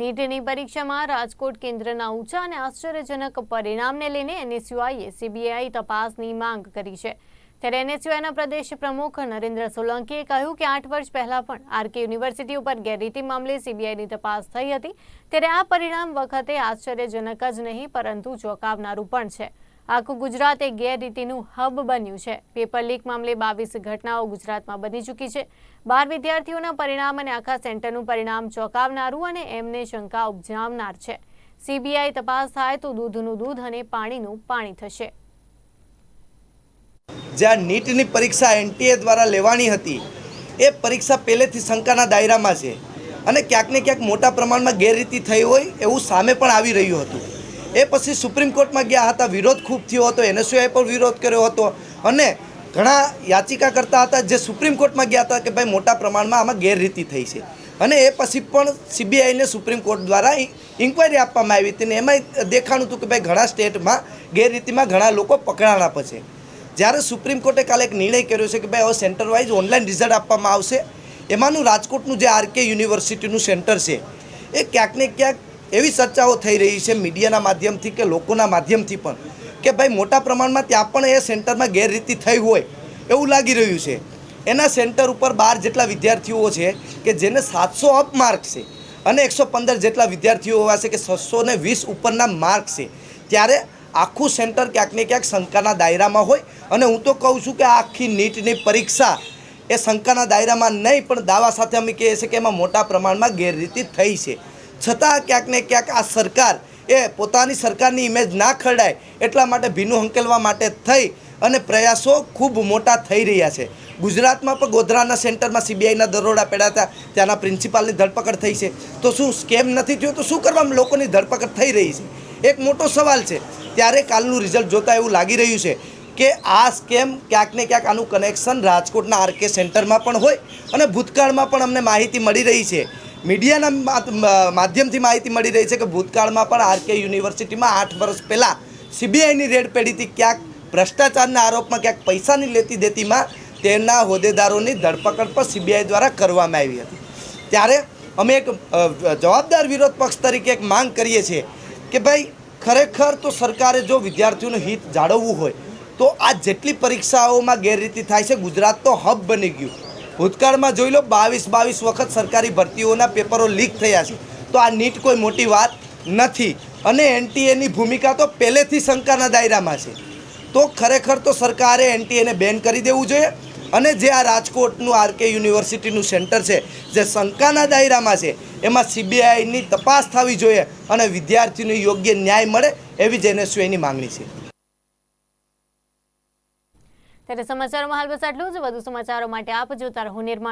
નીટની પરીક્ષામાં રાજકોટ કેન્દ્રના ઊંચા અને આશ્ચર્યજનક પરિણામને લઈને એનએસયુઆઈએ સીબીઆઈ તપાસની માંગ કરી છે. ત્યારે એનએસયુઆઈના પ્રદેશ પ્રમુખ નરેન્દ્ર સોલંકીએ કહ્યું કે આઠ વર્ષ પહેલાં પણ આરકે યુનિવર્સિટી ઉપર ગેરરીતિ મામલે સીબીઆઈની તપાસ થઈ હતી. ત્યારે આ પરિણામ વખતે આશ્ચર્યજનક જ નહીં, પરંતુ ચોંકાવનારું પણ છે. આખું ગુજરાત એ ગેરરીતિનું હબ બન્યું છે. પેપર લીક મામલે બાવીસ ઘટનાઓ ગુજરાતમાં બની ચૂકી છે. બાર વિદ્યાર્થીઓના પરિણામ અને આખા સેન્ટરનું પરિણામ ચોંકાવનારું અને એમને શંકા ઉપજાવનાર છે. સીબીઆઈ તપાસ થાય તો દૂધનું દૂધ અને પાણીનું પાણી થશે. જ્યાં નીટની પરીક્ષા એનટીએ દ્વારા લેવાની હતી, એ પરીક્ષા પહેલેથી શંકાના દાયરામાં છે અને ક્યાંક ને ક્યાંક મોટા પ્રમાણમાં ગેરરીતિ થઈ હોય એવું સામે પણ આવી રહ્યું હતું. એ પછી સુપ્રીમ કોર્ટમાં ગયા હતા, વિરોધ ખૂબ થયો હતો, એનએસયુઆઈ પણ વિરોધ કર્યો હતો. અને ઘણા યાચિકા કરતા હતા જે સુપ્રીમ કોર્ટમાં ગયા હતા કે ભાઈ મોટા પ્રમાણમાં આમાં ગેરરીતિ થઈ છે. અને એ પછી પણ સીબીઆઈને સુપ્રીમ કોર્ટ દ્વારા ઇન્કવાયરી આપવામાં આવી હતી અને એમાં દેખાણું હતું કે ભાઈ ઘણા સ્ટેટમાં ગેરરીતિમાં ઘણા લોકો પકડાણા પછી. જ્યારે સુપ્રીમ કોર્ટે કાલે એક નિર્ણય કર્યો છે કે ભાઈ હવે સેન્ટર વાઇઝ ઓનલાઈન રિઝલ્ટ આપવામાં આવશે. એમાંનું રાજકોટનું જે આરકે યુનિવર્સિટીનું સેન્ટર છે, એ ક્યાંક ને ક્યાંક એવી ચર્ચાઓ થઈ રહી છે મીડિયાના માધ્યમથી કે લોકોના માધ્યમથી પણ કે ભાઈ મોટા પ્રમાણમાં ત્યાં પણ એ સેન્ટરમાં ગેરરીતિ થઈ હોય એવું લાગી રહ્યું છે. એના સેન્ટર ઉપર બાર જેટલા વિદ્યાર્થીઓ છે કે જેને સાતસો અપ માર્ક છે અને એકસો પંદર જેટલા વિદ્યાર્થીઓ એવા છે કે છસો ને વીસ ઉપરના માર્ક છે. ત્યારે આખું સેન્ટર ક્યાંક ને ક્યાંક શંકાના દાયરામાં હોય અને હું તો કહું છું કે આખી નીટની પરીક્ષા એ શંકાના દાયરામાં નહીં પણ દાવા સાથે અમે કહીએ છીએ કે એમાં મોટા પ્રમાણમાં ગેરરીતિ થઈ છે. છતાં ક્યાંક ને ક્યાંક આ સરકાર એ પોતાની સરકારની ઇમેજ ના ખરડાય એટલા માટે ભીનું હંકેલવા માટે થઈ અને પ્રયાસો ખૂબ મોટા થઈ રહ્યા છે. ગુજરાતમાં પણ ગોધરાના સેન્ટરમાં સીબીઆઈના દરોડા પડ્યા હતા. ત્યાંના પ્રિન્સિપાલની ધરપકડ થઈ છે. તો શું સ્કેમ નથી થયો? તો શું કરવામાં લોકોની ધરપકડ થઈ રહી છે? એક મોટો સવાલ છે. ત્યારે કાલનું રિઝલ્ટ જોતાં એવું લાગી રહ્યું છે કે આ સ્કેમ ક્યાંક ને ક્યાંક આનું કનેક્શન રાજકોટના આરકે સેન્ટરમાં પણ હોય અને ભૂતકાળમાં પણ અમને માહિતી મળી રહી છે. મીડિયાના માધ્યમથી માહિતી મળી રહી છે કે ભૂતકાળમાં પણ આરકે યુનિવર્સિટીમાં આઠ વર્ષ પહેલાં સીબીઆઈની રેડ પેઢીથી ક્યાંક ભ્રષ્ટાચારના આરોપમાં ક્યાંક પૈસાની લેતી દેતીમાં તેના હોદ્દેદારોની ધરપકડ પણ સીબીઆઈ દ્વારા કરવામાં આવી હતી. ત્યારે અમે એક જવાબદાર વિરોધ પક્ષ તરીકે એક માંગ કરીએ છીએ કે ભાઈ, ખરેખર તો સરકારે જો વિદ્યાર્થીઓનું હિત જાળવવું હોય, તો આ જેટલી પરીક્ષાઓમાં ગેરરીતિ થાય છે, ગુજરાત તો હબ બની ગયું. ભૂતકાળમાં જોઈ લો, બાવીસ બાવીસ વખત સરકારી ભરતીઓના પેપરો લીક થયા છે. તો આ નીટ કોઈ મોટી વાત નથી. અને એનટીએની ભૂમિકા તો પહેલેથી શંકાના દાયરામાં છે. તો ખરેખર તો સરકારે એનટીએને બેન કરી દેવું જોઈએ. અને જે આ રાજકોટનું આરકે યુનિવર્સિટીનું સેન્ટર છે, જે શંકાના દાયરામાં છે, એમાં સીબીઆઈની તપાસ થવી જોઈએ અને વિદ્યાર્થીઓને યોગ્ય ન્યાય મળે એવી જ એનએસયુઆઈની માંગણી છે. ત્યારે સમાચારોમાં હાલ બસ આટલું જ. વધુ સમાચારો માટે આપ જોતા રહો નિર્માણ